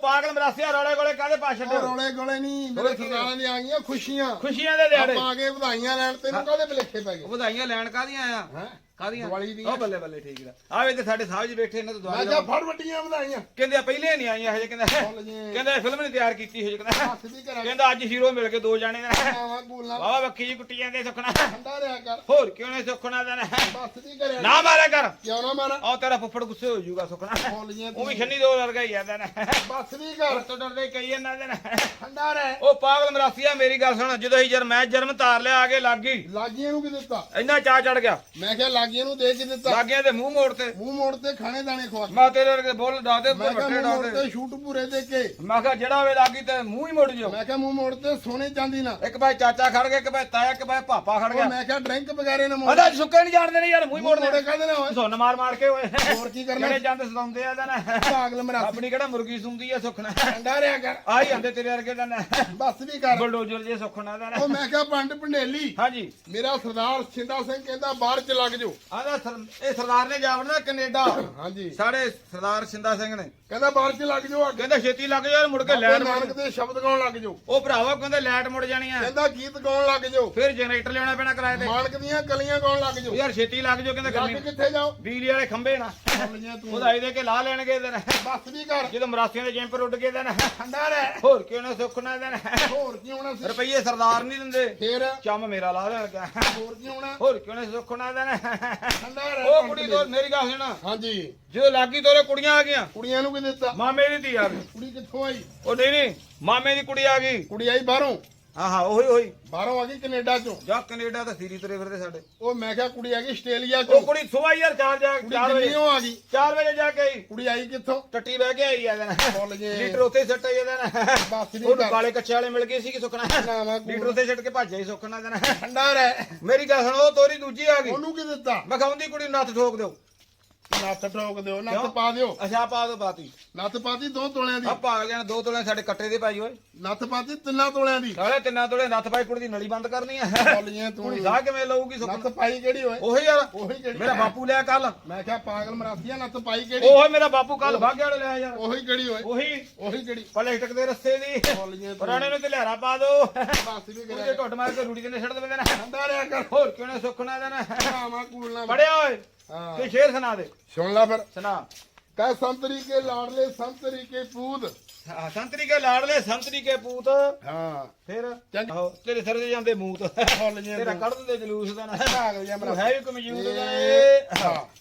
ਪਾਗਲ ਮਰਾਸੀਆ ਰੌਲੇ ਕਾਹਦੇ ਪਾ ਉਹ ਛੱਡੋ ਰੋਲੇ ਗੋਲੇ ਨਹੀਂ ਮੇਰੇ ਸਰਦਾਰਾਂ ਦੀਆਂ ਆ ਗਈਆਂ ਖੁਸ਼ੀਆਂ। ਖੁਸ਼ੀਆਂ ਦੇ ਦਿਹਾੜੇ। ਆਪਾਂ ਆ ਕੇ ਵਧਾਈਆਂ ਲੈਣ ਤੈਨੂੰ ਕਾਹਦੇ ਭਲੇਖੇ ਪੈ ਗਏ? ਵਧਾਈਆਂ ਲੈਣ ਕਾਦੀਆਂ ਆ? ਹੈ? ਕਾਦੀਆਂ ਦੀਵਾਲੀ ਦੀਆਂ। ਉਹ ਬੱਲੇ ਬੱਲੇ ਠੀਕ ਦਾ ਆਵੇ ਤੇ ਸਾਡੇ ਸਾਹਿਬ ਜੀ ਬੈਠੇ ਇਹਨਾਂ ਤੋਂ ਮੈਂ ਦਵਾਈ ਕਿਹਾ ਫੜ ਵੱਡੀਆਂ ਵਧਾਈਆਂ। ਕਹਿੰਦੇ ਆ ਪਹਿਲੇ ਨਹੀਂ ਆਈਆਂ ਹਜੇ ਕਹਿੰਦਾ ਬੋਲ ਜੇ। ਕਹਿੰਦਾ ਫਿਲਮ ਨਹੀਂ ਤਿਆਰ ਕੀਤੀ ਹਜੇ ਕਹਿੰਦਾ ਹੱਥ ਵੀ ਕਰਾ ਕਹਿੰਦਾ ਅੱਜ ਹੀਰੋ ਮਿਲ ਕੇ ਦੋ ਜਾਣੇ ਦਾ ਆਵਾਂ ਗੂਲਾਂ ਵਾਵਾ ਵੱਖੀ ਜੀ ਕੁੱਟੀ ਜਾਂਦੇ ਸੁਖਣਾ। ਠੰਡਾ ਰਿਆ ਕਰ। ਹੋਰ ਕਿਉਂ ਨਹੀਂ ਸੁਖਣਾ ਦਾ ਨਾ ਬਸ ਵੀ ਕਰਿਆ ਨਾ ਮਾਰਿਆ ਕਰ। ਕਿਉਂ ਨਾ ਮਾਰਾ? ਉਹ ਤੇਰਾ ਫੁੱਫੜ ਗੁੱਸੇ ਹੋ ਜਾਊਗਾ ਸੁਖਣਾ। ਬੋਲ ਉਹ ਵੀ ਛੰਨੀ ਦੋ ਵਰਗਾ ਹੀ ਆਦਾ ਨਾ ਬਸ ਵੀ ਕਰ ਤੋਂ ਡਰਦੇ ਕਈ ਇਹਨਾਂ ਦੇ ਨਾ ਠੰਡਾ ਰਹਿ। ਉਹ ਪਾਗਲ ਮਰਾਸੀਆ ਮੇਰੀ ਗੱਲ ਸੁਣ ਜਦੋਂ ਹੀ ਜਰ ਮੈਂ ਜਨਮ ਤਾਰ ਲਿਆ ਆਗੇ ਲੱਗ ਗਈ। ਲਾਗੀਆਂ ਨੂੰ ਕੀ ਦਿੱਤਾ? ਇੰਨਾ ਚਾ ਚੜ ਗਿਆ। ਮੈਂ ਕਿਹਾ ਲਾਗੀਆਂ ਨੂੰ ਦੇ ਕੇ ਦਿੱਤਾ। ਲਾਗਿਆਂ ਦੇ ਮੂੰਹ ਮੋੜ ਤੇ। ਮੂੰਹ ਮੋੜ ਤੇ ਖਾਣੇ ਦਾਣੇ ਖਵਾ ਕੇ। ਮੈਂ ਤੇਰੇ ਵਰਗੇ ਬੋਲ ਦਾਦੇ ਮੈਂ ਕਿਹਾ ਮੂੰਹ ਮੋੜ ਤੇ। ਸ਼ੂਟ ਪੂਰੇ ਦੇ ਕੇ। ਮੈਂ ਕਿਹਾ ਜਿਹੜਾ ਵੇ ਲੱਗੀ ਤੇ ਮੂੰਹ ਹੀ ਮੁੜ ਜਾਓ। ਮੈਂ ਕਿਹਾ ਮੂੰਹ ਮੋੜ ਤੇ ਸੋਨੇ ਚਾਂਦੀ ਨਾ ਇੱਕ ਭਾਈ ਚਾਚਾ ਖੜ ਗਿਆ ਇੱਕ ਭਾਈ ਤਾਇਆ ਇੱਕ ਭਾਈ ਪਾਪਾ ਖੜ ਗਿਆ। ਮੈਂ ਕਿਹਾ ਡਰਿੰਕ ਵਗੈਰੇ ਨਾ ਮੋੜ। ਅਦਾ ਸੁੱਕੇ ਨਹੀਂ ਜਾਣਦੇ ਨੇ ਯਾਰ ਮੂੰਹ ਮੋੜੇ ਕਾਹਦੇ ਨਾ ਹੋਏ? ਸੁੰਨ ਮਾਰ ਮਾਰ ਕੇ ਓਏ ਹੋਰ ਕੀ ਕਰਨਾ? ਜਿਹੜੇ ਜਾਂਦੇ ਸਤਾਉਂਦੇ ਆ ਦਾ ਨਾ? ਪਾਗਲ ਮਰਾਸੀ। ਆਪਣੀ ਕਿਹੜਾ ਮੁਰਗੀ ਸੁੰਦੀ ਆ ਸੁਖਣਾ ਠੰਡਾ ਰਿਆ ਕਰ। ਆਈ ਆਂਦੇ ਤੇਰੇ ਵਰਗੇ ਦਾ ਨਾ। ਬਸ ਵੀ ਕਰ। ਬਲਡੋਜ਼ਰ ਜੇ ਸੁਖਣਾ ਦਾ ਨਾ। ਉਹ ਮੈਂ ਕਿਹਾ ਪੰਡ ਪੰਡੇਲੀ ਹਾਂਜੀ। ਮੇਰਾ ਸਰਦਾਰ ਛਿੰਦਾ ਸਿੰਘ ਕਹਿੰਦਾ ਬਾਹਰ ਚ ਲੱਗ ਜਾਓ। ਆਂਦਾ ਇਹ ਸਰਦਾਰ ਨੇ ਜਾਵੜਨਾ ਕੈਨੇਡਾ। ਹਾਂਜੀ। ਸਾਡੇ ਸਰਦਾਰ ਸਿੰਦਾ ਸਿੰਘ ਨੇ। ਕਹਿੰਦਾ ਬਾਹਰ ਚ ਲੱਗ ਜਾਓ ਕਹਿੰਦਾ ਛੇਤੀ ਲੱਗ ਜਾ ਮੁੜ ਕੇ ਲੈਟ ਨਾਨਕ ਦੇ ਸ਼ਬਦ ਗਾਉਣ ਲੱਗ ਜਾਓ। ਉਹ ਭਰਾਵਾ ਕਹਿੰਦੇ ਲੈਟ ਮੁੜ ਜਾਣੀ ਆ। ਕਹਿੰਦਾ ਗੀਤ ਗਾਉਣ ਲੱਗ ਜਾਓ। ਫਿਰ ਜਨਰੇਟਰ ਲਿਆਉਣਾ ਪੈਣਾ ਕਿਰਾਏ ਤੇ। ਮਾਨਕ ਦੀਆਂ ਕਲੀਆਂ ਗਾਉਣ ਲੱਗ ਜਾਓ। ਯਾਰ ਛੇਤੀ ਲੱਗ ਜਾਓ ਕਹਿੰਦੇ ਗਰਮੀ ਕਿੱਥੇ ਜਾਓ? ਬਿਜਲੀ ਵਾਲੇ ਖੰਭੇ ਨਾ। ਚੱਲ ਜੇ ਤੂੰ। ਵਧਾਈ ਦੇ ਕੇ ਲਾ ਲੈਣਗੇ ਦਿਨ ਬਸ ਵੀ ਕਰ। ਜਦੋਂ ਮਰਾਸੀਆਂ ਦੇ ਜੈਂਪਰ ਉੱਡ ਗਏ ਦਿਨ ਠੰਡਾ ਰਹਿ ਹੋਰ ਕਿਉਂ ਨਾ ਸੁੱਖਣਾ ਦਿਨ ਹੋਰ ਕੀ ਹੋਣਾ ਸੀ ਰੁਪਈਏ ਸਰਦਾਰ ਨਹੀਂ ਦਿੰਦੇ। ਫੇਰ? ਚੰਮ ਮੇਰਾ ਲਾ ਦੇਣਗਾ ਹੋਰ ਕੀ ਹੋਣਾ? ਹੋਰ ਕਿਉਂ ਨਾ ਦਿਨ ਠੰਡਾ ਰਹਿ ਉਹ ਕੁੜੀ। ਤੋਂ ਮੇਰੀ ਗੱਲ ਸੁਣ। ਹਾਂਜੀ। ਜਦੋਂ ਲੱਗੀ ਤੋਰੇ ਕੁੜੀਆਂ ਆ ਗਈਆਂ। ਕੁੜੀਆਂ ਨੂੰ ਕੀ ਦਿੱਤਾ? ਮਾਮੇ ਦੀ ਧੀ ਆ ਗਈ। ਕੁੜੀ ਕਿੱਥੋਂ ਆਈ? ਉਹ ਨਹੀਂ ਨਹੀਂ ਮਾਮੇ ਦੀ ਕੁੜੀ ਆ ਗਈ। ਕੁੜੀ ਆਈ ਬਾਹਰੋਂ? ਆਹਾ ਉਹੀ ਉਹੀ ਬਾਹਰੋਂ ਆ ਗਈ ਕੈਨੇਡਾ ਚੋਂ? ਜਾ ਕੈਨੇਡਾ ਤਾਂ ਸੀਰੀ ਤੁਰੇ ਫਿਰਦੇ ਸਾਡੇ। ਉਹ ਮੈਂ ਕਿਹਾ ਕੁੜੀ ਆ ਗਈ ਆਸਟ੍ਰੇਲੀਆ ਉਹ ਚੋਂ। ਕੁੜੀ ਸੁਬਾਹ ਯਾਰ 4 ਜਾ ਕੁੜੀ 4 ਵਜੇ। ਦਿੱਲੀੋਂ ਆ ਗਈ? 4 ਵਜੇ ਜਾ ਕੇ ਆਈ। ਕੁੜੀ ਆਈ ਕਿੱਥੋਂ? ਟੱਟੀ ਬਹਿ ਕੇ ਆਈ ਆ ਦਿਨ ਬੋਲ ਜੇ ਲੀਟਰ ਉੱਥੇ ਸੱਟ ਆਈ ਦਿਨ ਬਸ ਨਹੀਂ ਉਹਨੂੰ ਕਾਲੇ ਕੱਚੇ ਵਾਲੇ ਮਿਲ ਗਏ ਸੀ ਕਿ ਸੁੱਕਣਾ ਲੀਟਰ ਉੱਥੇ ਛੱਡ ਕੇ ਭੱਜ ਜਾਈ ਸੁੱਕਣਾ ਦਿਨ ਠੰਡਾ ਰਹਿ। ਮੇਰੀ ਗੱਲ ਸੁਣ ਉਹ ਤੋਰੀ ਦੂਜੀ ਆ ਗਈ। ਉਹਨੂੰ ਕੀ ਦਿੱਤਾ? ਮੈਂ ਖਾਉਂਦੀ ਕੁੜੀ ਨੂੰ ਨੱਥ ਠੋਕ ਦਿਓ। ਨੱਥ ਠੋਕ ਦਿਓ ਨੱਥ ਕਿਉਂ? ਪਾ ਦਿਓ। ਅਸ਼ਾ ਪਾ ਦੋ ਬਾਤੀ ਨੱਥ ਪਾਤੀ ਦੋ ਤੋਲਿਆਂ ਦੀ। ਆ ਭਾਗ ਜਾਣ ਦੋ ਤੋਲੇ ਸਾਡੇ ਕੱਟੇ ਦੇ ਪਾਈ ਓਏ। ਨੱਥ ਪਾਤੀ ਤਿੰਨਾਂ ਤੋਲਿਆਂ ਦੀ। ਸਾਲੇ ਤਿੰਨਾਂ ਤੋਲੇ ਨੱਥ ਪਾਈ ਕੁੜੀ ਦੀ ਨਲੀ ਬੰਦ ਕਰਨੀ ਆ। ਬੋਲੀਆਂ ਤੂੰ ਕੁੜੀ ਸਾਹ ਕਿਵੇਂ ਲਊਗੀ ਨੱਥ ਸੁੱਕਣਾ ਪਾਈ ਕਿਹੜੀ ਓਏ? ਉਹੀ ਯਾਰ ਉਹੀ ਕਿਹੜੀ ਮੇਰਾ ਬਾਪੂ ਲਿਆ ਕੱਲ ਮੈਂ ਕਿਹਾ ਪਾਗਲ ਮਰਾਸੀਆ ਨੱਥ ਪਾਈ ਕਿਹੜੀ? ਉਹੀ ਮੇਰਾ ਬਾਪੂ ਕੱਲ ਭਾਗੇ ਵਾਲੇ ਲਿਆ ਯਾਰ। ਉਹੀ ਕਿਹੜੀ ਓਏ? ਉਹੀ। ਉਹੀ ਕਿਹੜੀ? ਪਲੇਸਟਿਕ ਦੇ ਰਸਤੇ ਦੀ। ਬੋਲੀਆਂ ਤੂੰ ਪੁਰਾਣੇ ਨੂੰ ਤੇ ਲਿਆਰਾ ਪਾ ਦੋ। ਬਸ ਵੀ ਉਹਦੇ ਕਰਿਆ ਢੁੱਟ ਮਾਰ ਕੇ ਰੂੜੀ ਦੇ ਛੱਡ ਦੇਵੇ ਨਾ। ਠੰਡਾ ਰਿਆ ਕਰ। ਹੋਰ ਕਿਉਂ ਨਾ ਸੁੱਕਣਾ ਦੇਣਾ ਆਵਾ ਕੂਲ ਨਾ। ਪੜਿਆ ਓਏ। ਹਾਂ। ਤੇ ਸ਼ੇਰ ਸੁਣਾ ਦੇ। ਸੁਣ ਲੈ ਫਿਰ। ਸੁਣਾ। ਕਹ ਸੰਤਰੀ ਕੇ ਲਾੜਲੇ ਸੰਤਰੀ ਕੇ ਪੂਤ। ਹਾਂ, ਸੰਤਰੀ ਕੇ ਲਾੜਲੇ ਸੰਤਰੀ ਕੇ ਪੂਤ। ਹਾਂ। ਫਿਰ ਚੰਗਾ। ਆਹੋ, ਤੇਰੇ ਸਿਰ ਤੇ ਜਾਂਦੇ ਮੂਤ। ਬੋਲ ਜੇ ਤੇਰਾ ਕੱਢ ਦਿੰਦੇ ਜਲੂਸ ਦਾ ਨਾ। ਤੂੰ ਹੈ ਵੀ ਕਮਜ਼ੂਰ ਦਾ ਏ ਹਾਂ।